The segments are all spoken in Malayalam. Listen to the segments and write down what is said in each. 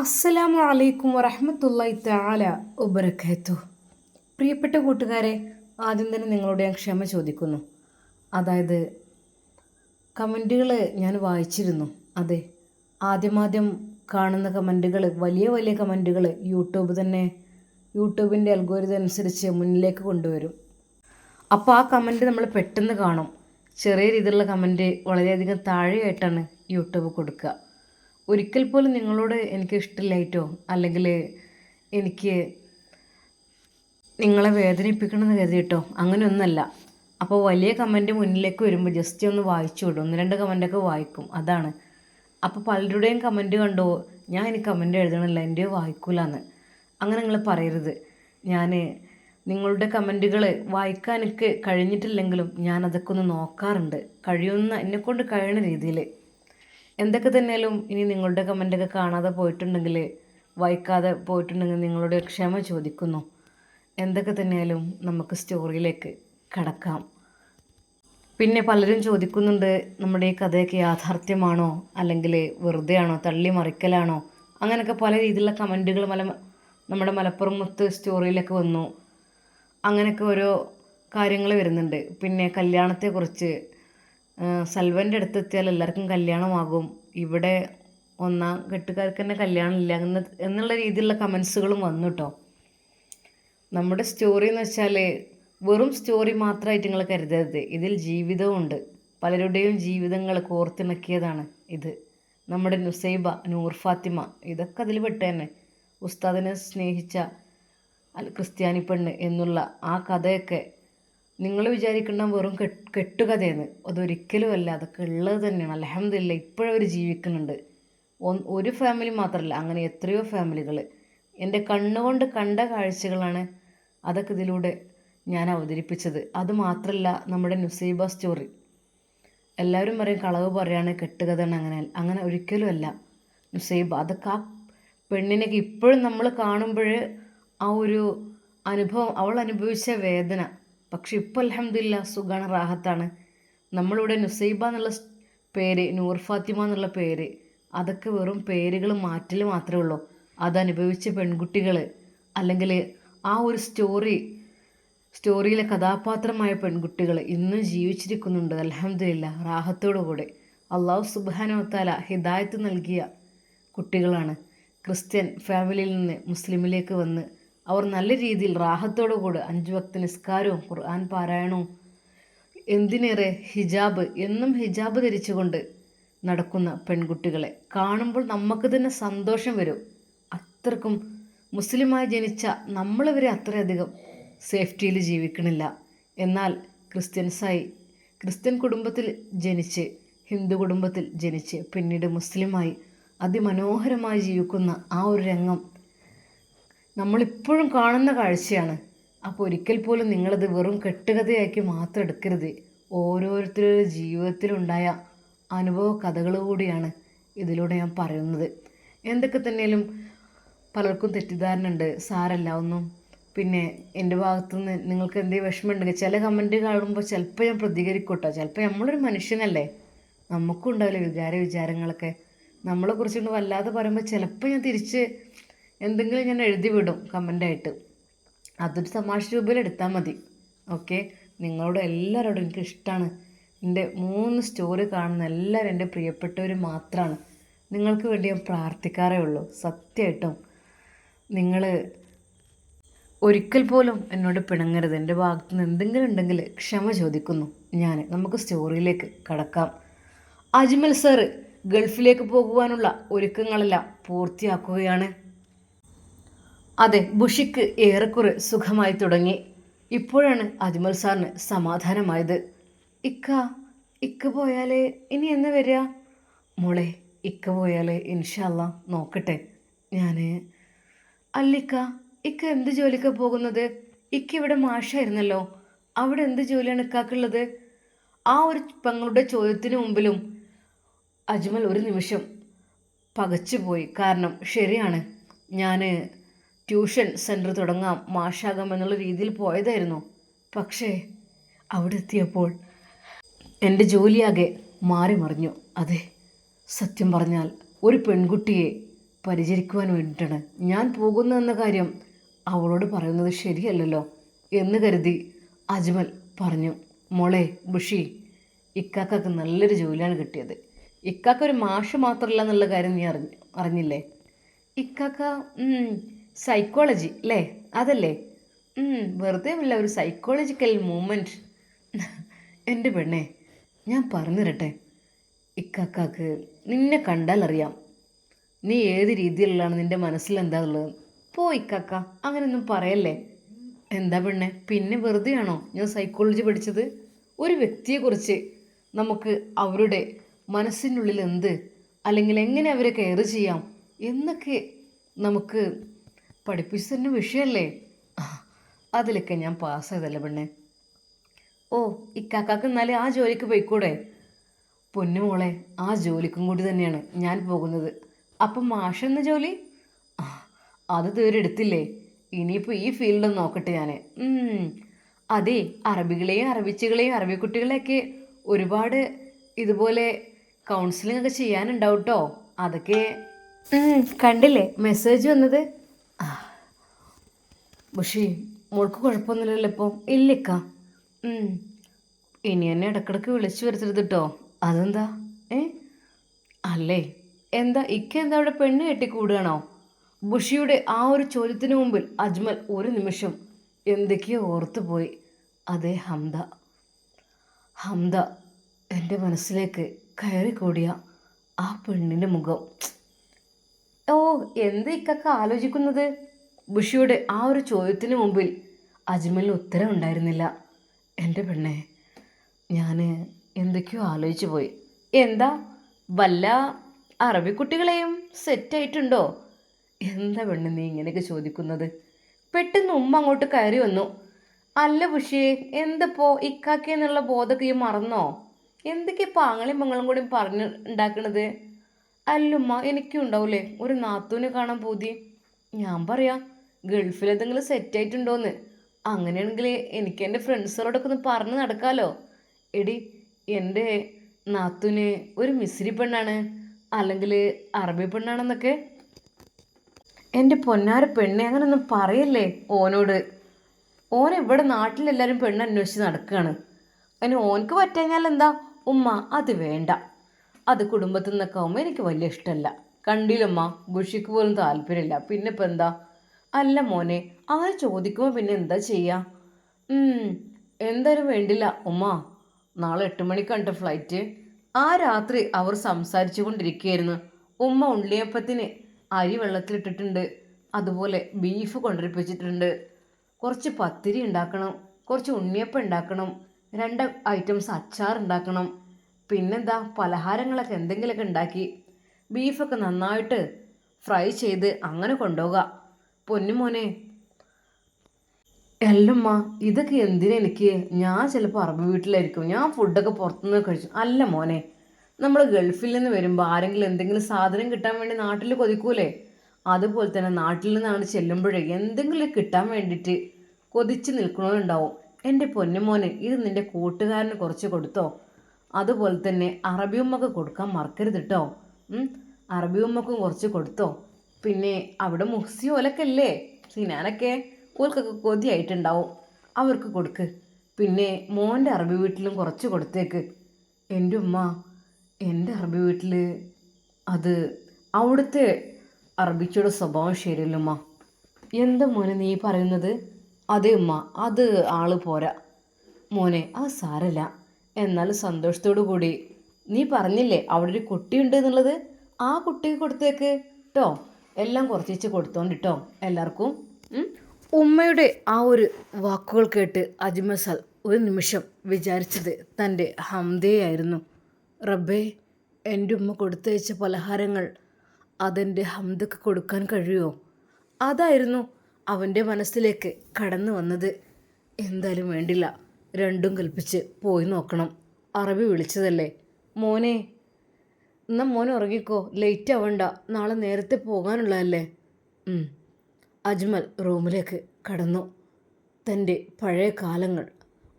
അസ്സലാമു അലൈക്കും വറഹമത്തല്ലായി താല ഉബറക്കത്തു പ്രിയപ്പെട്ട കൂട്ടുകാരെ ആദ്യം തന്നെ നിങ്ങളോട് ഞാൻ ക്ഷമ ചോദിക്കുന്നു. അതായത് കമന്റുകൾ ഞാൻ വായിച്ചിരുന്നു. അതെ ആദ്യമാദ്യം കാണുന്ന കമന്റുകൾ വലിയ വലിയ കമന്റുകൾ യൂട്യൂബ് തന്നെ യൂട്യൂബിന്റെ അൽഗോരിതം അനുസരിച്ച് മുന്നിലേക്ക് കൊണ്ടുവരും. അപ്പോൾ ആ കമന്റ് നമ്മൾ പെട്ടെന്ന് കാണും. ചെറിയ രീതിയിലുള്ള കമന്റ് വളരെയധികം താഴെയായിട്ടാണ് യൂട്യൂബ് കൊടുക്കുക. ഒരിക്കൽ പോലും നിങ്ങളോട് എനിക്ക് ഇഷ്ടമില്ലായിട്ടോ? അല്ലെങ്കിൽ എനിക്ക് നിങ്ങളെ വേദനിപ്പിക്കണമെന്ന് കരുതിയിട്ടോ? അങ്ങനെയൊന്നുമല്ല. അപ്പോൾ വലിയ കമന്റ് മുന്നിലേക്ക് വരുമ്പോൾ ജസ്റ്റ് ഒന്ന് വായിച്ചു വിടും. ഒന്ന് രണ്ട് കമന്റൊക്കെ വായിക്കും. അതാണ്. അപ്പോൾ പലരുടെയും കമന്റ് കണ്ടോ? ഞാൻ ഇനി കമന്റ് എഴുതണില്ല. എന്റെ വായിക്കൂലെന്ന്. അങ്ങനെ നിങ്ങൾ പറയരുത്. ഞാൻ നിങ്ങളുടെ കമന്റുകൾ വായിക്കാൻ എനിക്ക് കഴിഞ്ഞിട്ടില്ലെങ്കിലും ഞാൻ അതൊക്കെ ഒന്ന് നോക്കാറുണ്ട്. കഴിയുന്ന എന്നെക്കൊണ്ട് കഴിയുന്ന രീതിയിൽ എന്തൊക്കെ തന്നെയാലും ഇനി നിങ്ങളുടെ കമന്റൊക്കെ കാണാതെ പോയിട്ടുണ്ടെങ്കിൽ വായിക്കാതെ പോയിട്ടുണ്ടെങ്കിൽ നിങ്ങളോട് ക്ഷമ ചോദിക്കുന്നു. എന്തൊക്കെ തന്നെയാലും നമുക്ക് സ്റ്റോറിയിലേക്ക് കടക്കാം. പിന്നെ പലരും ചോദിക്കുന്നുണ്ട് നമ്മുടെ ഈ കഥയൊക്കെ യാഥാർത്ഥ്യമാണോ? അല്ലെങ്കിൽ വെറുതെ ആണോ തള്ളി മറിക്കലാണോ? അങ്ങനെയൊക്കെ പല രീതിയിലുള്ള കമന്റുകൾ മല നമ്മുടെ മലപ്പുറം മുത്ത് സ്റ്റോറിയിലൊക്കെ വന്നു. അങ്ങനെയൊക്കെ ഓരോ കാര്യങ്ങൾ വരുന്നുണ്ട്. പിന്നെ കല്യാണത്തെക്കുറിച്ച് സൽവന്റെ അടുത്തെത്തിയാൽ എല്ലാവർക്കും കല്യാണമാകും. ഇവിടെ ഒന്നാം കെട്ടുകാർക്ക് തന്നെ കല്യാണമില്ല എന്ന് എന്നുള്ള രീതിയിലുള്ള കമൻസുകളും വന്നു കേട്ടോ നമ്മുടെ സ്റ്റോറി എന്ന് വെച്ചാൽ വെറും സ്റ്റോറി മാത്രമായിട്ട് നിങ്ങൾ കരുതരുത്. ഇതിൽ ജീവിതമുണ്ട് പലരുടെയും ജീവിതങ്ങൾ കോർത്തിണക്കിയതാണ് ഇത്. നമ്മുടെ നുസൈബ നൂർ ഫാത്തിമ ഇതൊക്കെ അതിൽ പെട്ട് തന്നെ ഉസ്താദിനെ സ്നേഹിച്ച അൽ ക്രിസ്ത്യാനി പെണ്ണ് എന്നുള്ള ആ കഥയൊക്കെ നിങ്ങൾ വിചാരിക്കുന്ന വെറും കെട്ടുകഥയെന്ന് അതൊരിക്കലും അല്ല അതൊക്കെ ഉള്ളത് തന്നെയാണ്. അലഹമില്ല ഇപ്പോഴവർ ജീവിക്കുന്നുണ്ട്. ഒരു ഫാമിലി മാത്രമല്ല അങ്ങനെ എത്രയോ ഫാമിലികൾ എന്റെ കണ്ണുകൊണ്ട് കണ്ട കാഴ്ചകളാണ് അതൊക്കെ ഇതിലൂടെ ഞാൻ അവതരിപ്പിച്ചത്. അത് മാത്രമല്ല നമ്മുടെ നുസൈബ സ്റ്റോറി എല്ലാവരും പറയും കളവ് പറയാണ് കെട്ടുകഥയാണ് അങ്ങനെ അങ്ങനെ ഒരിക്കലും അല്ല നുസൈബ അതൊക്കെ ആ പെണ്ണിനൊക്കെ ഇപ്പോഴും നമ്മൾ കാണുമ്പോൾ ആ ഒരു അനുഭവം അവൾ അനുഭവിച്ച വേദന. പക്ഷെ ഇപ്പോൾ അലഹമില്ല സുഖാണ് റാഹത്താണ്. നമ്മളിവിടെ നുസൈബ എന്നുള്ള പേര് നൂർ ഫാത്തിമ എന്നുള്ള പേര് അതൊക്കെ വെറും പേരുകൾ മാറ്റൽ മാത്രമേ ഉള്ളൂ. അതനുഭവിച്ച പെൺകുട്ടികൾ അല്ലെങ്കിൽ ആ ഒരു സ്റ്റോറി സ്റ്റോറിയിലെ കഥാപാത്രമായ പെൺകുട്ടികൾ ഇന്നും ജീവിച്ചിരിക്കുന്നുണ്ട് അലഹമില്ല റാഹത്തോടു കൂടെ. അള്ളാഹു സുബാനോത്താല ഹിദായത്ത് നൽകിയ കുട്ടികളാണ്. ക്രിസ്ത്യൻ ഫാമിലിയിൽ നിന്ന് മുസ്ലിമിലേക്ക് വന്ന് അവർ നല്ല രീതിയിൽ റാഹത്തോടു കൂടെ അഞ്ചു വക്ത നിസ്കാരവും ഖുർആൻ പാരായണവും എന്തിനേറെ ഹിജാബ് എന്നും ഹിജാബ് ധരിച്ചുകൊണ്ട് നടക്കുന്ന പെൺകുട്ടികളെ കാണുമ്പോൾ നമുക്ക് തന്നെ സന്തോഷം വരും. അത്രക്കും മുസ്ലിമായി ജനിച്ച നമ്മളിവരെ അത്രയധികം സേഫ്റ്റിയിൽ ജീവിക്കണില്ല. എന്നാൽ ക്രിസ്ത്യൻസായി ക്രിസ്ത്യൻ കുടുംബത്തിൽ ജനിച്ച് ഹിന്ദു കുടുംബത്തിൽ ജനിച്ച് പിന്നീട് മുസ്ലിമായി അതിമനോഹരമായി ജീവിക്കുന്ന ആ ഒരു രംഗം നമ്മളിപ്പോഴും കാണുന്ന കാഴ്ചയാണ്. അപ്പോൾ ഒരിക്കൽ പോലും നിങ്ങളത് വെറും കെട്ടുകഥയാക്കി മാത്രം എടുക്കരുത്. ഓരോരുത്തരുടെ ജീവിതത്തിലുണ്ടായ അനുഭവ കഥകൾ കൂടിയാണ് ഇതിലൂടെ ഞാൻ പറയുന്നത്. എന്തൊക്കെ തന്നെയാലും പലർക്കും തെറ്റിദ്ധാരണ ഉണ്ട് സാരല്ല ഒന്നും പിന്നെ എന്റെ ഭാഗത്തുനിന്ന് നിങ്ങൾക്ക് എന്തെങ്കിലും വിഷമമുണ്ടെങ്കിൽ ചില കമന്റ് കാണുമ്പോൾ ചിലപ്പോൾ ഞാൻ പ്രതികരിക്കട്ടോ. ചിലപ്പോൾ നമ്മളൊരു മനുഷ്യനല്ലേ. നമുക്കും ഉണ്ടാവില്ല വികാര വിചാരങ്ങളൊക്കെ. നമ്മളെ കുറിച്ചുകൊണ്ട് വല്ലാതെ പറയുമ്പോൾ ചിലപ്പോൾ ഞാൻ തിരിച്ച് എന്തെങ്കിലും ഞാൻ എഴുതി വിടും കമന്റായിട്ട് അതൊരു തമാശ രൂപയിൽ എടുത്താൽ മതി. ഓക്കെ നിങ്ങളോട് എല്ലാവരോടും എനിക്ക് ഇഷ്ടമാണ് എന്റെ മൂന്ന് സ്റ്റോറി കാണുന്ന എല്ലാവരും എന്റെ പ്രിയപ്പെട്ടവർ മാത്രമാണ് നിങ്ങൾക്ക് വേണ്ടി ഞാൻ പ്രാർത്ഥിക്കാറേ ഉള്ളൂ. സത്യമായിട്ടും നിങ്ങൾ ഒരിക്കൽ പോലും എന്നോട് പിണങ്ങരുത്. എന്റെ ഭാഗത്തു നിന്ന് എന്തെങ്കിലും ഉണ്ടെങ്കിൽ ക്ഷമ ചോദിക്കുന്നു. ഞാൻ നമുക്ക് സ്റ്റോറിയിലേക്ക് കടക്കാം. അജ്മൽ സാറ് ഗൾഫിലേക്ക് പോകുവാനുള്ള ഒരുക്കങ്ങളെല്ലാം പൂർത്തിയാക്കുകയാണ്. അതെ ബുഷിക്ക് ഏറെക്കുറെ സുഖമായി തുടങ്ങി. ഇപ്പോഴാണ് അജ്മൽ സാറിന് സമാധാനമായത്. ഇക്ക ഇക്ക പോയാലേ ഇനി എന്ന് വരിക? മോളെ ഇക്ക പോയാലേ ഇൻഷല്ല നോക്കട്ടെ. ഞാൻ അല്ലിക്ക ഇക്ക എന്ത് ജോലിക്ക പോകുന്നത്? ഇക്ക ഇവിടെ മാഷായിരുന്നല്ലോ. അവിടെ എന്ത് ജോലിയാണ് ഇക്കാക്കുള്ളത് ആ ഒരു പെങ്ങളുടെ ചോദ്യത്തിന് മുമ്പിലും അജ്മൽ ഒരു നിമിഷം പകച്ചുപോയി. കാരണം ശരിയാണ്. ഞാൻ ട്യൂഷൻ സെന്റർ തുടങ്ങാം. മാഷാകാം എന്നുള്ള രീതിയിൽ പോയതായിരുന്നു. പക്ഷേ അവിടെ എത്തിയപ്പോൾ എന്റെ ജോലിയാകെ മാറി മറിഞ്ഞു. അതെ സത്യം പറഞ്ഞാൽ ഒരു പെൺകുട്ടിയെ പരിചരിക്കുവാൻ വേണ്ടിയിട്ടാണ് ഞാൻ പോകുന്നു എന്ന കാര്യം അവളോട് പറയുന്നത് ശരിയല്ലല്ലോ എന്ന് കരുതി അജ്മൽ പറഞ്ഞു മോളെ ബുഷി ഇക്കാക്കക്ക് നല്ലൊരു ജോലിയാണ് കിട്ടിയത്. ഇക്കാക്ക ഒരു മാഷ് മാത്രമല്ല എന്നുള്ള കാര്യം നീ അറിഞ്ഞു അറിഞ്ഞില്ലേ? ഇക്കാക്ക സൈക്കോളജി അല്ലേ അതല്ലേ? വെറുതെ ഉള്ള ഒരു സൈക്കോളജിക്കൽ മൂമെന്റ് എന്റെ പെണ്ണെ ഞാൻ പറഞ്ഞു തരട്ടെ ഇക്കാക്കാക്ക് നിന്നെ കണ്ടാൽ അറിയാം നീ ഏത് രീതിയിലുള്ളതാണ് നിന്റെ മനസ്സിൽ എന്താ ഉള്ളത്? പോ ഇക്കാക്ക അങ്ങനെയൊന്നും പറയല്ലേ? എന്താ പെണ്ണെ പിന്നെ വെറുതെയാണോ ഞാൻ സൈക്കോളജി പഠിച്ചത്? ഒരു വ്യക്തിയെക്കുറിച്ച് നമുക്ക് അവരുടെ മനസ്സിനുള്ളിൽ എന്ത് അല്ലെങ്കിൽ എങ്ങനെ അവരെ കെയർ ചെയ്യാം എന്നൊക്കെ നമുക്ക് പഠിപ്പിച്ചു തന്നെ വിഷയമല്ലേ അതിലൊക്കെ ഞാൻ പാസ്സായതല്ലേ പെണ്ണെ? ഓ ഇക്കാക്കാക്ക് എന്നാലേ ആ ജോലിക്ക് പോയിക്കൂടെ? പൊന്നുമോളെ ആ ജോലിക്കും കൂടി തന്നെയാണ് ഞാൻ പോകുന്നത്. അപ്പം മാഷെന്ന ജോലി? അത് തീരെ എടുത്തില്ലേ? ഇനിയിപ്പോൾ ഈ ഫീൽഡ് നോക്കട്ടെ ഞാൻ അതെ അറബികളെയും അറബിച്ചുകളെയും അറബി കുട്ടികളെയൊക്കെ ഒരുപാട് ഇതുപോലെ കൗൺസിലിംഗ് ഒക്കെ ചെയ്യാനുണ്ടാവും കേട്ടോ അതൊക്കെ കണ്ടില്ലേ? മെസ്സേജ് വന്നത്? പക്ഷേ മോൾക്ക് കുഴപ്പമൊന്നുമില്ലല്ലോ ഇപ്പോൾ ഇല്ലിക്ക. ഇനി എന്നെ ഇടക്കിടക്ക് വിളിച്ചു വരുത്തരുത് കേട്ടോ അതെന്താ? ഏ? അല്ലേ? എന്താ ഇക്ക എന്താ അവിടെ പെണ്ണ് കെട്ടി കൂടുകയാണോ? ബുഷിയുടെ ആ ഒരു ചോദ്യത്തിന് മുമ്പിൽ അജ്മൽ ഒരു നിമിഷം എന്തൊക്കെയോ ഓർത്തുപോയി അതേ ഹംദ. ഹംദ എന്റെ മനസ്സിലേക്ക് കയറിക്കൂടിയ ആ പെണ്ണിന്റെ മുഖം. ഓ എന്ത് ഇക്കൊക്കെ ആലോചിക്കുന്നത്? ബുഷിയുടെ ആ ഒരു ചോദ്യത്തിന് മുമ്പിൽ അജ്മലിന് ഉത്തരം ഉണ്ടായിരുന്നില്ല. എന്റെ പെണ്ണെ ഞാൻ എന്തൊക്കെയോ ആലോചിച്ചു പോയി. എന്താ? വല്ല അറബിക്കുട്ടികളെയും സെറ്റായിട്ടുണ്ടോ എന്താ പെണ്ണ് നീ ഇങ്ങനെയൊക്കെ ചോദിക്കുന്നത്? പെട്ടെന്ന് ഉമ്മ അങ്ങോട്ട് കയറി വന്നു. അല്ല ബുഷിയെ എന്തപ്പോ ഇക്കാക്കി എന്നുള്ള ബോധമൊക്കെ ഈ മറന്നോ? എന്തൊക്കെ പാങ്ങളും മങ്ങളും കൂടി പറഞ്ഞ് ഉണ്ടാക്കണത്? അല്ലുമ്മ എനിക്കും ഉണ്ടാവൂലേ. ഒരു നാത്തൂനെ കാണാൻ പൂതി. ഞാൻ പറയാം ഗൾഫിൽ എന്തെങ്കിലും സെറ്റ് ആയിട്ടുണ്ടോന്ന്? അങ്ങനെയാണെങ്കിൽ എനിക്ക് എന്റെ ഫ്രണ്ട്സുകളോടൊക്കെ ഒന്ന് പറഞ്ഞ് നടക്കാമല്ലോ എടി എന്റെ നാത്തുന് ഒരു മിസ്രി പെണ്ണാണ്. അല്ലെങ്കിൽ അറബി പെണ്ണാണെന്നൊക്കെ. എന്റെ പൊന്നാര പെണ്ണെ അങ്ങനൊന്നും പറയല്ലേ ഓനോട്? ഓൻ ഇവിടെ നാട്ടിലെല്ലാവരും പെണ്ണ് അന്വേഷിച്ച് നടക്കുകയാണ് അതിന് ഓനക്ക് പറ്റാഞ്ഞാൽ എന്താ? ഉമ്മ അത് വേണ്ട. അത് കുടുംബത്തിൽ നിന്നൊക്കെ ആവുമ്പോൾ എനിക്ക് വലിയ ഇഷ്ടമല്ല കണ്ടില്ലമ്മ ബുഷിക്ക് പോലും താല്പര്യമില്ല. പിന്നെ ഇപ്പം എന്താ? അല്ല മോനെ അങ്ങനെ ചോദിക്കുമ്പോൾ പിന്നെ എന്താ ചെയ്യുക എന്തായാലും വേണ്ടില്ല ഉമ്മ. നാളെ എട്ട് മണിക്കണ്ട ഫ്ലൈറ്റ് ആ രാത്രി അവർ സംസാരിച്ചു കൊണ്ടിരിക്കുകയായിരുന്നു. ഉമ്മ ഉള്ളിയപ്പത്തിന് അരി വെള്ളത്തിലിട്ടിട്ടുണ്ട്. അതുപോലെ ബീഫ് കൊണ്ടുവരിപ്പിച്ചിട്ടുണ്ട് കുറച്ച് പത്തിരി ഉണ്ടാക്കണം കുറച്ച് ഉണ്ണിയപ്പം ഉണ്ടാക്കണം രണ്ട് ഐറ്റംസ് അച്ചാർ ഉണ്ടാക്കണം. പിന്നെന്താ പലഹാരങ്ങളൊക്കെ എന്തെങ്കിലുമൊക്കെ ഉണ്ടാക്കി. ബീഫൊക്കെ നന്നായിട്ട് ഫ്രൈ ചെയ്ത് അങ്ങനെ കൊണ്ടുപോകുക പൊന്നുമോനെ അല്ലമ്മ ഇതൊക്കെ എന്തിനാ എനിക്ക്? ഞാൻ ചിലപ്പോൾ അറബ് വീട്ടിലായിരിക്കും. ഞാൻ ഫുഡൊക്കെ പുറത്തുനിന്ന് കഴിച്ചു അല്ല മോനെ. നമ്മൾ ഗൾഫിൽ നിന്ന് വരുമ്പോൾ ആരെങ്കിലും എന്തെങ്കിലും സാധനം കിട്ടാൻ വേണ്ടി നാട്ടിൽ കൊതിക്കൂലേ? അതുപോലെ തന്നെ നാട്ടിൽ നിന്നാണ് ചെല്ലുമ്പോഴേ എന്തെങ്കിലും കിട്ടാൻ വേണ്ടിയിട്ട് കൊതിച്ച് നിൽക്കണമെന്നുണ്ടാവും എന്റെ പൊന്നുമോനെ ഇത് നിന്റെ കൂട്ടുകാരന് കുറച്ച് കൊടുത്തോ? അതുപോലെ തന്നെ അറബി ഉമ്മക്ക് കൊടുക്കാൻ മറക്കരുത് കേട്ടോ അറബിയുമ്മക്കും കുറച്ച് കൊടുത്തോ? പിന്നെ അവിടെ മുഹ്സി ഓലക്കല്ലേ? സിനാനൊക്കെ ഓൽക്കൊക്കെ കൊതിയായിട്ടുണ്ടാവും അവർക്ക് കൊടുക്ക്. പിന്നെ മോന്റെ അറബി വീട്ടിലും കുറച്ച് കൊടുത്തേക്ക്. എന്റെ ഉമ്മ എന്റെ അറബി വീട്ടിൽ അത് അവിടുത്തെ അറബിച്ചയുടെ സ്വഭാവം ശരിയല്ല ഉമ്മ. എന്താ മോനെ നീ പറയുന്നത്? അതെ ഉമ്മ. അത് ആൾ പോരാ. മോനെ അത് സാരല്ല. എന്നാലും സന്തോഷത്തോടു കൂടി. നീ പറഞ്ഞില്ലേ അവിടെ ഒരു കുട്ടിയുണ്ട് എന്നുള്ളത്? ആ കുട്ടിക്ക് കൊടുത്തേക്ക്. കേട്ടോ എല്ലാം കുറച്ചിച്ച് കൊടുത്തോണ്ടിട്ടോ എല്ലാവർക്കും ഉമ്മയുടെ ആ ഒരു വാക്കുകൾ കേട്ട് അജ്മസൽ ഒരു നിമിഷം വിചാരിച്ചത് തന്റെ ഹംദയായിരുന്നു. റബ്ബേ എന്റെ ഉമ്മ കൊടുത്തയച്ച പലഹാരങ്ങൾ അതെന്റെ ഹംദക്ക് കൊടുക്കാൻ കഴിയുമോ? അതായിരുന്നു അവന്റെ മനസ്സിലേക്ക് കടന്നു വന്നത്. എന്തായാലും വേണ്ടില്ല രണ്ടും കൽപ്പിച്ച് പോയി നോക്കണം. അറബി വിളിച്ചതല്ലേ? മോനെ എന്നാ മോൻ ഉറങ്ങിക്കോ. ലേറ്റ് ആവണ്ട. നാളെ നേരത്തെ പോകാനുള്ളതല്ലേ. അജ്മൽ റൂമിലേക്ക് കടന്നു. തന്റെ പഴയ കാലങ്ങൾ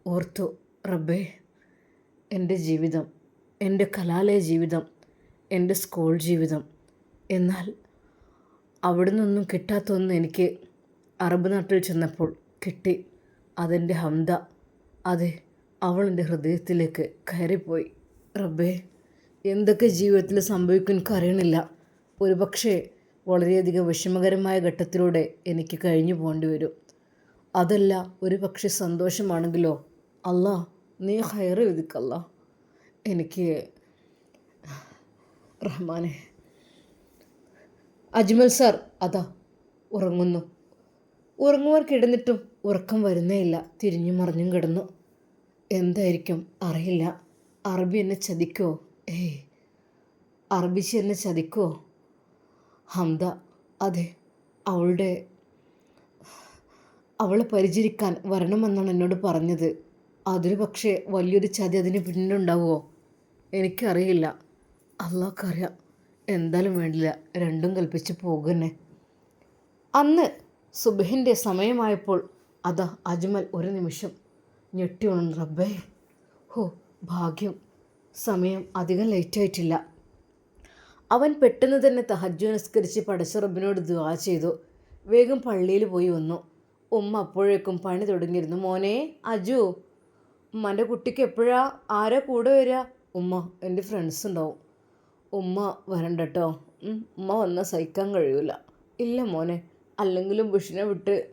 ഓർത്തു. റബ്ബേ എന്റെ ജീവിതം എന്റെ കലാലയ ജീവിതം എന്റെ സ്കൂൾ ജീവിതം. എന്നാൽ അവിടെ നിന്നൊന്നും കിട്ടാത്തൊന്നും എനിക്ക് അറബ് നാട്ടിൽ ചെന്നപ്പോൾ കിട്ടി. അതെന്റെ ഹംദ. അതെ അവൾ എന്റെ ഹൃദയത്തിലേക്ക് കയറിപ്പോയി. റബ്ബേ എന്തൊക്കെ ജീവിതത്തിൽ സംഭവിക്കും എനിക്കറിയണില്ല. ഒരു പക്ഷേ വളരെയധികം വിഷമകരമായ ഘട്ടത്തിലൂടെ എനിക്ക് കഴിഞ്ഞു പോകേണ്ടി വരും. അതല്ല ഒരു പക്ഷേ സന്തോഷമാണെങ്കിലോ? അല്ലാ നീ ഹയർ വിധിക്കല്ല എനിക്ക് റഹ്മാനെ. അജ്മൽ സാർ അതാ ഉറങ്ങുന്നു. ഉറങ്ങുവാൻ കിടന്നിട്ടും ഉറക്കം വരുന്നേയില്ല തിരിഞ്ഞു മറിഞ്ഞും കിടന്നു. എന്തായിരിക്കും? അറിയില്ല. അറബി എന്നെ ചതിക്കോ ഏയ് അറബിച്ച് എന്നെ ചതിക്കോ ഹംദ അതെ അവളുടെ അവളെ പരിചരിക്കാൻ വരണമെന്നാണ് എന്നോട് പറഞ്ഞത്. അതൊരു പക്ഷേ വലിയൊരു ചതി അതിന് പിന്നിലുണ്ടാവുമോ എനിക്കറിയില്ല. അള്ളാഹ്ക്കറിയാം. എന്തായാലും വേണ്ടില്ല. രണ്ടും കൽപ്പിച്ച് പോകുന്നെ അന്ന് സുബഹിന്റെ സമയമായപ്പോൾ അതാ അജ്മൽ ഒരു നിമിഷം ഞെട്ടി ഉണർന്നു. റബ്ബേ ഹോ ഭാഗ്യം. സമയം അധികം ലേറ്റായിട്ടില്ല അവൻ പെട്ടെന്ന് തന്നെ തഹജ്ജു നിസ്കരിച്ച് പടച്ച ദുവാ ചെയ്തു. വേഗം പള്ളിയിൽ പോയി വന്നു. ഉമ്മ അപ്പോഴേക്കും പണി തുടങ്ങിയിരുന്നു. മോനെ അജു ഉമ്മന്റെ കുട്ടിക്ക് എപ്പോഴാ? ആരാ കൂടെ വരിക ഉമ്മ എന്റെ ഫ്രണ്ട്സ് ഉണ്ടാവും. ഉമ്മ വരണ്ട കേട്ടോ ഉമ്മ വന്നാൽ സഹിക്കാൻ കഴിയൂല. ഇല്ല മോനെ അല്ലെങ്കിലും ബുഷിനെ വിട്ട്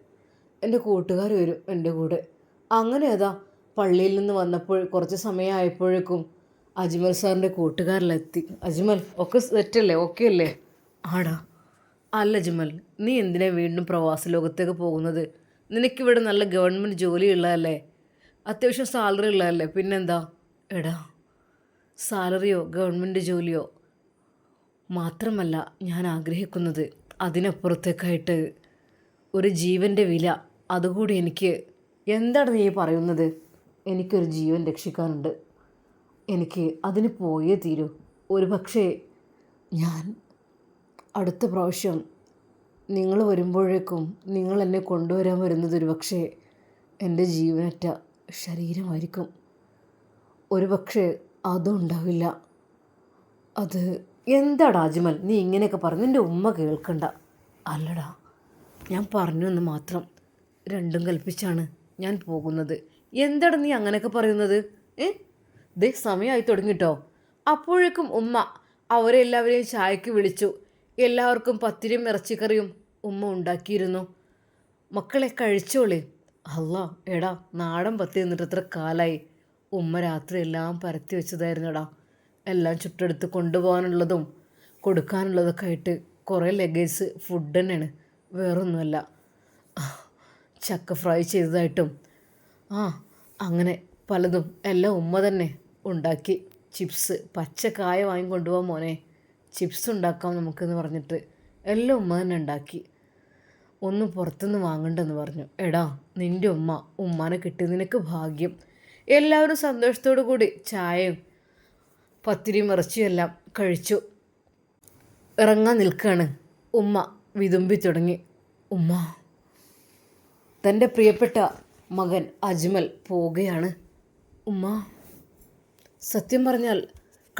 എന്റെ കൂട്ടുകാർ വരും എന്റെ കൂടെ. അങ്ങനെ അതാ പള്ളിയിൽ നിന്ന് വന്നപ്പോൾ കുറച്ച് സമയമായപ്പോഴേക്കും അജ്മൽ സാറിന്റെ കൂട്ടുകാരിലെത്തി. അജ്മൽ ഒക്കെ സെറ്റല്ലേ? ഓക്കെ അല്ലേ? ആടാ. അല്ല അജ്മൽ നീ എന്തിനാ വീണ്ടും പ്രവാസ ലോകത്തേക്ക് പോകുന്നത്? നിനക്കിവിടെ നല്ല ഗവൺമെന്റ് ജോലി ഉള്ളതല്ലേ? അത്യാവശ്യം സാലറി ഉള്ളതല്ലേ? പിന്നെന്താ? എടാ. സാലറിയോ ഗവൺമെന്റ് ജോലിയോ? മാത്രമല്ല ഞാൻ ആഗ്രഹിക്കുന്നത് അതിനപ്പുറത്തേക്കായിട്ട് ഒരു ജീവന്റെ വില. അതുകൂടി എനിക്ക്. എന്താണ് നീ പറയുന്നത്? എനിക്കൊരു ജീവൻ രക്ഷിക്കാനുണ്ട്. എനിക്ക് അതിന് പോയേ തീരൂ. ഒരു പക്ഷേ ഞാൻ അടുത്ത പ്രാവശ്യം നിങ്ങൾ വരുമ്പോഴേക്കും നിങ്ങൾ എന്നെ കൊണ്ടുവരാൻ വരുന്നത് ഒരു പക്ഷേ എന്റെ ജീവനറ്റ ശരീരമായിരിക്കും. ഒരു പക്ഷേ അതും ഉണ്ടാവില്ല അത് എന്താടാ അജ്മൽ? നീ ഇങ്ങനെയൊക്കെ പറഞ്ഞു എന്റെ ഉമ്മ കേൾക്കണ്ട. അല്ലടാ ഞാൻ പറഞ്ഞു എന്ന് മാത്രം രണ്ടും കൽപ്പിച്ചാണ് ഞാൻ പോകുന്നത്. എന്താടാ നീ അങ്ങനെയൊക്കെ പറയുന്നത്? ഏ? ദേ സമയമായി തുടങ്ങിട്ടോ. അപ്പോഴേക്കും ഉമ്മ അവരെല്ലാവരെയും ചായക്ക് വിളിച്ചു. എല്ലാവർക്കും പത്തിരിയും ഇറച്ചിക്കറിയും ഉമ്മ ഉണ്ടാക്കിയിരുന്നു. മക്കളെ കഴിച്ചോളേ. അല്ല എടാ നാടൻ പത്തി നിന്നിട്ട് എത്ര കാലായി. ഉമ്മ രാത്രി എല്ലാം പരത്തി വെച്ചതായിരുന്നടാ. എല്ലാം ചുട്ടെടുത്ത് കൊണ്ടുപോകാനുള്ളതും കൊടുക്കാനുള്ളതൊക്കെ ആയിട്ട് കുറേ ലഗേജ് ഫുഡ് തന്നെയാണ്. വേറൊന്നുമല്ല. ചക്ക ഫ്രൈ ചെയ്തതായിട്ടും. ആ അങ്ങനെ പലതും. എല്ലാം ഉമ്മ തന്നെ ഉണ്ടാക്കി. ചിപ്സ് പച്ചക്കായ കായ വാങ്ങി കൊണ്ടുപോകാൻ മോനെ. ചിപ്സ് ഉണ്ടാക്കാം നമുക്കെന്ന് പറഞ്ഞിട്ട് എല്ലാം ഉമ്മ തന്നെ ഉണ്ടാക്കി. ഒന്നും പുറത്തുനിന്ന് വാങ്ങണ്ടെന്ന് പറഞ്ഞു. എടാ നിന്റെ ഉമ്മ ഉമ്മാനെ കിട്ടി നിനക്ക് ഭാഗ്യം. എല്ലാവരും സന്തോഷത്തോടു കൂടി ചായയും പത്തിരിയും ഇറച്ചിയും എല്ലാം കഴിച്ചു. ഇറങ്ങാൻ നിൽക്കുകയാണ് ഉമ്മ വിതുമ്പി തുടങ്ങി. ഉമ്മ തന്റെ പ്രിയപ്പെട്ട മകൻ അജ്മൽ പോവുകയാണ്. ഉമ്മ സത്യം പറഞ്ഞാൽ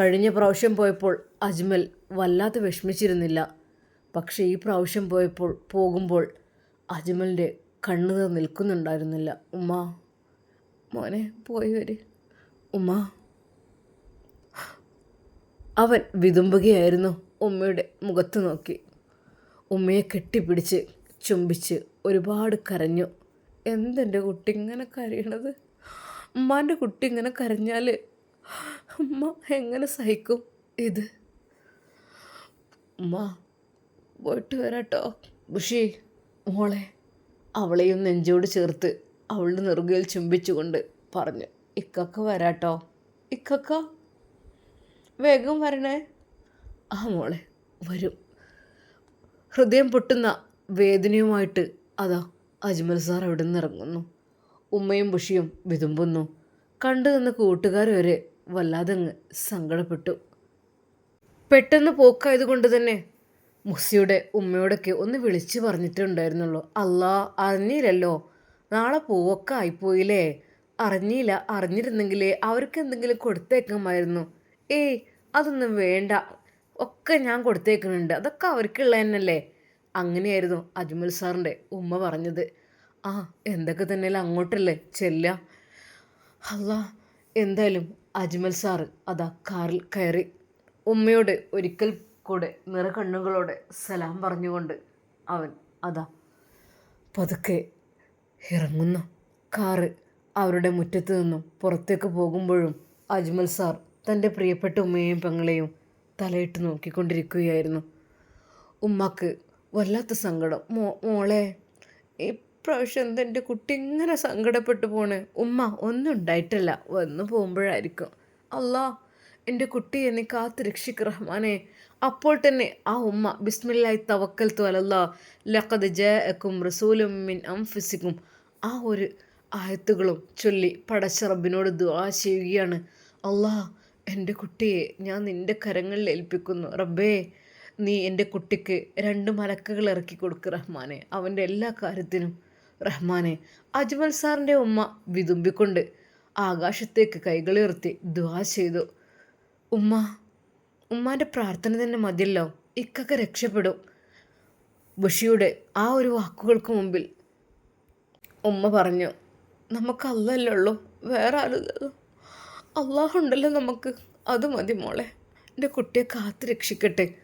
കഴിഞ്ഞ പ്രാവശ്യം പോയപ്പോൾ അജ്മൽ വല്ലാതെ വിഷമിച്ചിരുന്നില്ല. പക്ഷേ ഈ പ്രാവശ്യം പോയപ്പോൾ പോകുമ്പോൾ അജ്മലിന്റെ കണ്ണുനീർ നിൽക്കുന്നുണ്ടായിരുന്നില്ല. ഉമ്മ മോനെ പോയി വരെ. ഉമ്മ അവൻ വിതുമ്പുകയായിരുന്നു ഉമ്മയുടെ മുഖത്ത് നോക്കി. ഉമ്മയെ കെട്ടിപ്പിടിച്ച് ചുംബിച്ച് ഒരുപാട് കരഞ്ഞു. എന്തെന്റെ കുട്ടി ഇങ്ങനെ കരയണത്? ഉമ്മാന്റെ കുട്ടി ഇങ്ങനെ കരഞ്ഞാൽ ഉമ്മ എങ്ങനെ സഹിക്കും ഇത്? ഉമ്മ പോയിട്ട് വരാട്ടോ. ബുഷി മോളെ അവളെയും നെഞ്ചോട് ചേർത്ത് അവളുടെ നെറുകയിൽ ചുംബിച്ചുകൊണ്ട് പറഞ്ഞു ഇക്കക്ക വരാട്ടോ. ഇക്കക്ക വേഗം വരണേ. ആ മോളെ വരും. ഹൃദയം പൊട്ടുന്ന വേദനയുമായിട്ട് അതാ അജ്മൽ സാർ അവിടെ നിന്ന് ഇറങ്ങുന്നു. ഉമ്മയും ബുഷിയും വിതുമ്പുന്നു. കണ്ടു നിന്ന് കൂട്ടുകാർ വരെ വല്ലാതെ അങ്ങ് സങ്കടപ്പെട്ടു. പെട്ടെന്ന് പോക്കായത് കൊണ്ട് തന്നെ മുസിയുടെ ഉമ്മയോടൊക്കെ ഒന്ന് വിളിച്ചു പറഞ്ഞിട്ടുണ്ടായിരുന്നുള്ളൂ. അല്ലാ അറിഞ്ഞില്ലല്ലോ. നാളെ പോവൊക്കെ ആയിപ്പോയില്ലേ? അറിഞ്ഞില്ല. അറിഞ്ഞിരുന്നെങ്കിലേ അവർക്ക് എന്തെങ്കിലും കൊടുത്തേക്കുമായിരുന്നു ഏയ് അതൊന്നും വേണ്ട. ഒക്കെ ഞാൻ കൊടുത്തേക്കുന്നുണ്ട് അതൊക്കെ അവർക്കുള്ള തന്നെയല്ലേ അങ്ങനെയായിരുന്നു അജ്മൽ സാറിന്റെ ഉമ്മ പറഞ്ഞത്. ആ എന്തൊക്കെ തന്നെയല്ല അങ്ങോട്ടല്ലേ? ചെല്ല അല്ല എന്തായാലും അജ്മൽ സാറ് അതാ കാറിൽ കയറി ഉമ്മയോട് ഒരിക്കൽ കൂടെ നിറകണ്ണുകളോടെ സലാം പറഞ്ഞുകൊണ്ട് അവൻ അതാ പതുക്കെ ഇറങ്ങുന്നു കാറ് അവരുടെ മുറ്റത്ത് നിന്നും പുറത്തേക്ക് പോകുമ്പോഴും അജ്മൽ സാർ തന്റെ പ്രിയപ്പെട്ട ഉമ്മയെയും പെങ്ങളെയും തലയിട്ട് നോക്കിക്കൊണ്ടിരിക്കുകയായിരുന്നു. ഉമ്മക്ക് വല്ലാത്ത സങ്കടം. മോ മോളെ ഇപ്രാവശ്യം എന്താ എന്റെ കുട്ടി ഇങ്ങനെ സങ്കടപ്പെട്ടു പോണ്. ഉമ്മ ഒന്നും ഉണ്ടായിട്ടില്ല. വന്നു പോകുമ്പോഴായിരിക്കും. അല്ലാ എന്റെ കുട്ടിയെ നീ കാത്ത് രക്ഷിക്ക് റഹ്മാനെ. അപ്പോൾ തന്നെ ആ ഉമ്മ ബിസ്മില്ലായി തവക്കൽ തോലല്ല ലഖദ് ജയക്കും റസൂലും മിൻ അംഫിസിക്കും ആ ഒരു ആയത്തുകളും ചൊല്ലി പടച്ച റബ്ബിനോട് ദുആ ചെയ്യുകയാണ്. അല്ലാ എന്റെ കുട്ടിയെ ഞാൻ നിന്റെ കരങ്ങളിൽ ഏൽപ്പിക്കുന്നു. റബ്ബേ നീ എന്റെ കുട്ടിക്ക് രണ്ട് മലക്കുകൾ ഇറക്കി കൊടുക്ക് റഹ്മാനെ. അവന്റെ എല്ലാ കാര്യത്തിനും റഹ്മാനെ അജ്മൽ സാറിന്റെ ഉമ്മ വിതുമ്പിക്കൊണ്ട് ആകാശത്തേക്ക് കൈകളുയർത്തി ദ്വാ ചെയ്തു. ഉമ്മ ഉമ്മാന്റെ പ്രാർത്ഥന തന്നെ മതിയല്ലോ. ഇക്കൊക്കെ രക്ഷപ്പെടും. ബഷിയുടെ ആ ഒരു വാക്കുകൾക്ക് മുമ്പിൽ ഉമ്മ പറഞ്ഞു നമുക്ക് അല്ലല്ലോ ഉള്ളൂ വേറെ ആരുതല്ലോ അള്ളാഹുണ്ടല്ലോ നമുക്ക്. അത് മതി മോളെ. എന്റെ കുട്ടിയെ കാത്തു രക്ഷിക്കട്ടെ.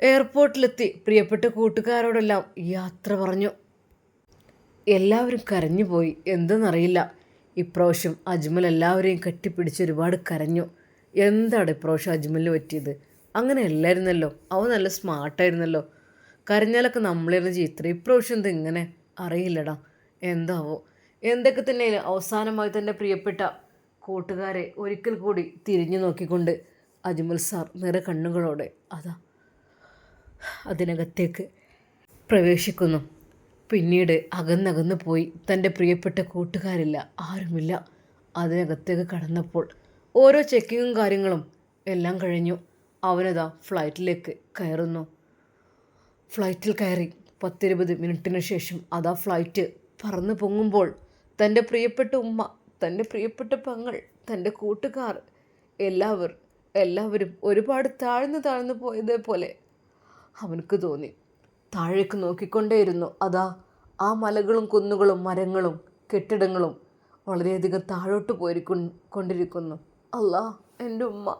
എയർപോർട്ടിലെത്തി പ്രിയപ്പെട്ട കൂട്ടുകാരോടെല്ലാം യാത്ര പറഞ്ഞു. എല്ലാവരും കരഞ്ഞുപോയി എന്തെന്നറിയില്ല. ഇപ്രാവശ്യം അജ്മൽ എല്ലാവരെയും കെട്ടിപ്പിടിച്ച് ഒരുപാട് കരഞ്ഞു. എന്താണ് ഇപ്രാവശ്യം അജ്മലിന് പറ്റിയത്? അങ്ങനെ അല്ലായിരുന്നല്ലോ. അവൻ നല്ല സ്മാർട്ടായിരുന്നല്ലോ കരഞ്ഞാലൊക്കെ നമ്മളിരുന്ന് ചീത്ര ഇപ്രാവശ്യം എന്താ ഇങ്ങനെ? അറിയില്ലടാ. എന്താവോ? എന്തൊക്കെ തന്നെ അവസാനമായി തന്റെ പ്രിയപ്പെട്ട കൂട്ടുകാരെ ഒരിക്കൽ കൂടി തിരിഞ്ഞു നോക്കിക്കൊണ്ട് അജ്മൽ സാർ നിറ കണ്ണുകളോടെ അതാ അതിനകത്തേക്ക് പ്രവേശിക്കുന്നു. പിന്നീട് അകന്നകന്ന് പോയി. തന്റെ പ്രിയപ്പെട്ട കൂട്ടുകാരില്ല ആരുമില്ല. അതിനകത്തേക്ക് കടന്നപ്പോൾ ഓരോ ചെക്കിങ്ങും കാര്യങ്ങളും എല്ലാം കഴിഞ്ഞു. അവനതാ ഫ്ലൈറ്റിലേക്ക് കയറുന്നു. ഫ്ലൈറ്റിൽ കയറി പത്തിരുപത് മിനിറ്റിന് ശേഷം അതാ ഫ്ലൈറ്റ് പറന്നു പൊങ്ങുമ്പോൾ തന്റെ പ്രിയപ്പെട്ട ഉമ്മ തന്റെ പ്രിയപ്പെട്ട പങ്ങൾ തന്റെ കൂട്ടുകാർ എല്ലാവർ എല്ലാവരും ഒരുപാട് താഴ്ന്നു താഴ്ന്നു പോയതേപോലെ അവനക്ക് തോന്നി. താഴേക്ക് നോക്കിക്കൊണ്ടേയിരുന്നു. അതാ ആ മലകളും കുന്നുകളും മരങ്ങളും കെട്ടിടങ്ങളും വളരെയധികം താഴോട്ട് പോയി കൊണ്ടിരിക്കുന്നു. അല്ലാ എന്റെ ഉമ്മ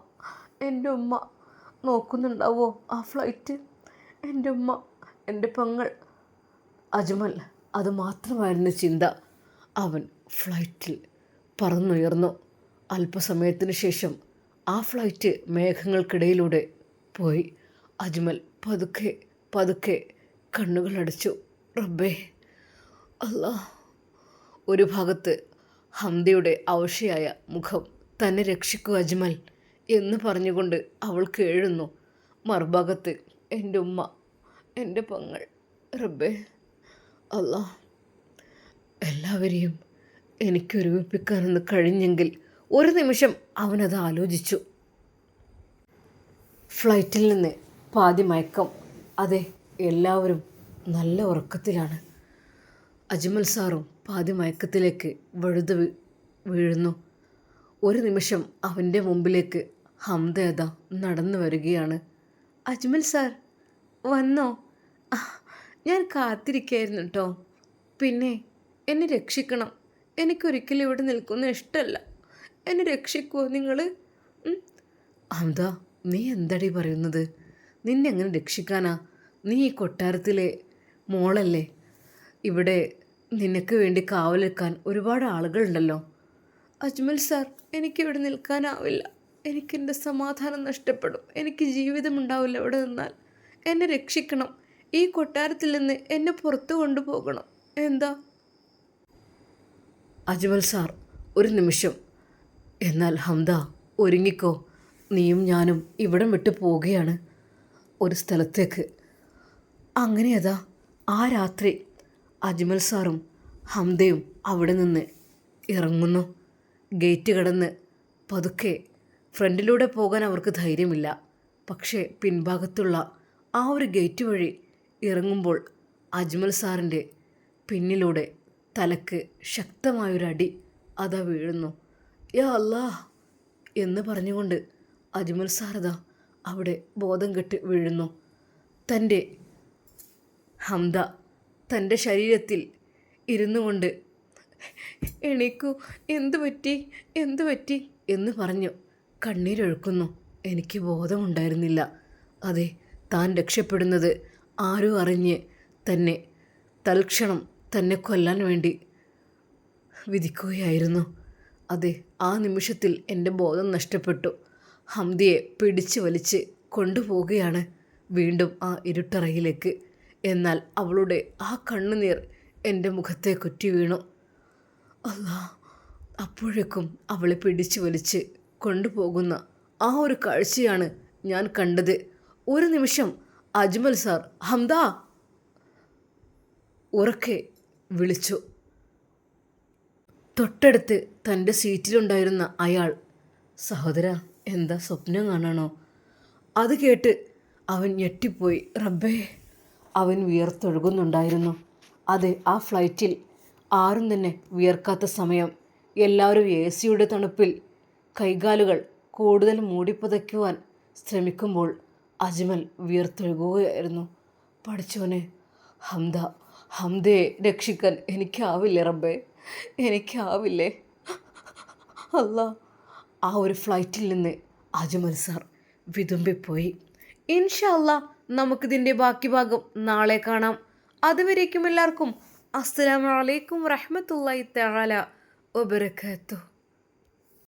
എന്റെ ഉമ്മ നോക്കുന്നുണ്ടാവോ ആ ഫ്ലൈറ്റ്? എന്റെ ഉമ്മ എന്റെ പെങ്ങൾ. അജ്മൽ അത് മാത്രമായിരുന്നു ചിന്ത. അവൻ ഫ്ലൈറ്റിൽ പറന്നുയർന്നു. അല്പസമയത്തിന് ശേഷം ആ ഫ്ലൈറ്റ് മേഘങ്ങൾക്കിടയിലൂടെ പോയി. അജ്മൽ പതുക്കെ പതുക്കെ കണ്ണുകളടച്ചു. റബ്ബേ അല്ലാ. ഒരു ഭാഗത്ത് ഹംദയുടെ അവശയായ മുഖം തന്നെ രക്ഷിക്കൂ അജ്മൽ എന്ന് പറഞ്ഞുകൊണ്ട് അവൾ കേഴുന്നു. മറുഭാഗത്ത് എന്റെ ഉമ്മ എന്റെ പങ്ങൾ. റബ്ബേ അല്ലാ. എല്ലാവരെയും എനിക്ക് ഒരുമിപ്പിക്കാനൊന്ന് കഴിഞ്ഞെങ്കിൽ ഒരു നിമിഷം അവനത് ആലോചിച്ചു. ഫ്ലൈറ്റിൽ നിന്ന് പാതി മയക്കം. അതെ എല്ലാവരും നല്ല ഉറക്കത്തിലാണ്. അജ്മൽ സാറും പാതി മയക്കത്തിലേക്ക് വഴുത വീഴുന്നു. ഒരു നിമിഷം അവന്റെ മുമ്പിലേക്ക് ഹംദയത നടന്നു വരികയാണ്. അജ്മൽ സാർ വന്നോ? ഞാൻ കാത്തിരിക്കായിരുന്നു കേട്ടോ പിന്നെ എന്നെ രക്ഷിക്കണം. എനിക്കൊരിക്കലും ഇവിടെ നിൽക്കുന്ന ഇഷ്ടമല്ല എന്നെ രക്ഷിക്കുമോ നിങ്ങൾ ഹംദ നീ എന്തടി പറയുന്നത്? നിന്നെ എങ്ങനെ രക്ഷിക്കാനാ? നീ ഈ കൊട്ടാരത്തിലെ മോളല്ലേ? ഇവിടെ നിനക്ക് വേണ്ടി കാവലെക്കാൻ ഒരുപാട് ആളുകളുണ്ടല്ലോ. അജ്മൽ സാർ എനിക്കിവിടെ നിൽക്കാനാവില്ല. എനിക്കെന്റെ സമാധാനം നഷ്ടപ്പെടും. എനിക്ക് ജീവിതമുണ്ടാവില്ല ഇവിടെ നിന്നാൽ. എന്നെ രക്ഷിക്കണം. ഈ കൊട്ടാരത്തിൽ നിന്ന് എന്നെ പുറത്തു കൊണ്ടുപോകണം. എന്താ? അജ്മൽ സാർ ഒരു നിമിഷം. എന്നാൽ ഹംദ ഒരുങ്ങിക്കോ. നീയും ഞാനും ഇവിടം വിട്ടു പോവുകയാണ്. ഒരു സ്ഥലത്തേക്ക്. അങ്ങനെ അതാ ആ രാത്രി അജ്മൽ സാറും ഹംദയും അവിടെ നിന്ന് ഇറങ്ങുന്നു. ഗേറ്റ് കടന്ന് പതുക്കെ ഫ്രണ്ടിലൂടെ പോകാൻ അവർക്ക് ധൈര്യമില്ല. പക്ഷേ പിൻഭാഗത്തുള്ള ആ ഒരു ഗേറ്റ് വഴി ഇറങ്ങുമ്പോൾ അജ്മൽ സാറിന്റെ പിന്നിലൂടെ തലക്ക് ശക്തമായൊരടി അതാ വീഴുന്നു. യാ അല്ലാ എന്ന് പറഞ്ഞുകൊണ്ട് അജ്മൽ സാറതാ അവിടെ ബോധം കെട്ട് വീഴുന്നു. തന്റെ ഹംദ തന്റെ ശരീരത്തിൽ ഇരുന്നു കൊണ്ട് എണീക്കൂ എന്തു പറ്റി എന്തു പറ്റി? എന്ന് പറഞ്ഞു. കണ്ണീരൊഴുക്കുന്നു. എനിക്ക് ബോധമുണ്ടായിരുന്നില്ല. അതെ താൻ രക്ഷപ്പെടുന്നത് ആരും അറിഞ്ഞ് തന്നെ തൽക്ഷണം തന്നെ കൊല്ലാൻ വേണ്ടി വിധിക്കുകയായിരുന്നു. അതെ ആ നിമിഷത്തിൽ എന്റെ ബോധം നഷ്ടപ്പെട്ടു. ഹംദിയെ പിടിച്ചു വലിച്ച് കൊണ്ടുപോവുകയാണ് വീണ്ടും ആ ഇരുട്ടറയിലേക്ക്. എന്നാൽ അവളുടെ ആ കണ്ണുനീർ എന്റെ മുഖത്തെ കുറ്റി വീണു. അല്ലാ അപ്പോഴേക്കും അവളെ പിടിച്ചു വലിച്ച് കൊണ്ടുപോകുന്ന ആ ഒരു കാഴ്ചയാണ് ഞാൻ കണ്ടത്. ഒരു നിമിഷം അജ്മൽ സാർ ഹംദ! ഉറക്കെ വിളിച്ചു. തൊട്ടടുത്ത് തന്റെ സീറ്റിലുണ്ടായിരുന്ന അയാൾ സഹോദര എന്താ സ്വപ്നം കാണാണോ? അത് കേട്ട് അവൻ ഞെട്ടിപ്പോയി. റബ്ബേ അവൻ വിയർത്തൊഴുകുന്നുണ്ടായിരുന്നു. അതെ ആ ഫ്ലൈറ്റിൽ ആരും തന്നെ വിയർക്കാത്ത സമയം. എല്ലാവരും എ സിയുടെ തണുപ്പിൽ കൈകാലുകൾ കൂടുതൽ മൂടിപ്പതയ്ക്കുവാൻ ശ്രമിക്കുമ്പോൾ അജ്മൽ വിയർത്തൊഴുകുകയായിരുന്നു. പഠിച്ചോനെ ഹംദ ഹംദയെ രക്ഷിക്കാൻ എനിക്കാവില്ലേ റബ്ബേ? എനിക്കാവില്ലേ? അല്ല. ആ ഒരു ഫ്ലൈറ്റിൽ നിന്ന് അജ്മൽ സാർ വിതുമ്പിപ്പോയി. ഇൻഷല്ല നമുക്കിതിന്റെ ബാക്കി ഭാഗം നാളെ കാണാം. അതുവരേക്കും എല്ലാവർക്കും അസ്സലാമു അലൈക്കും വറഹ്മത്തുള്ളാഹി തആല വബറകാതുഹു.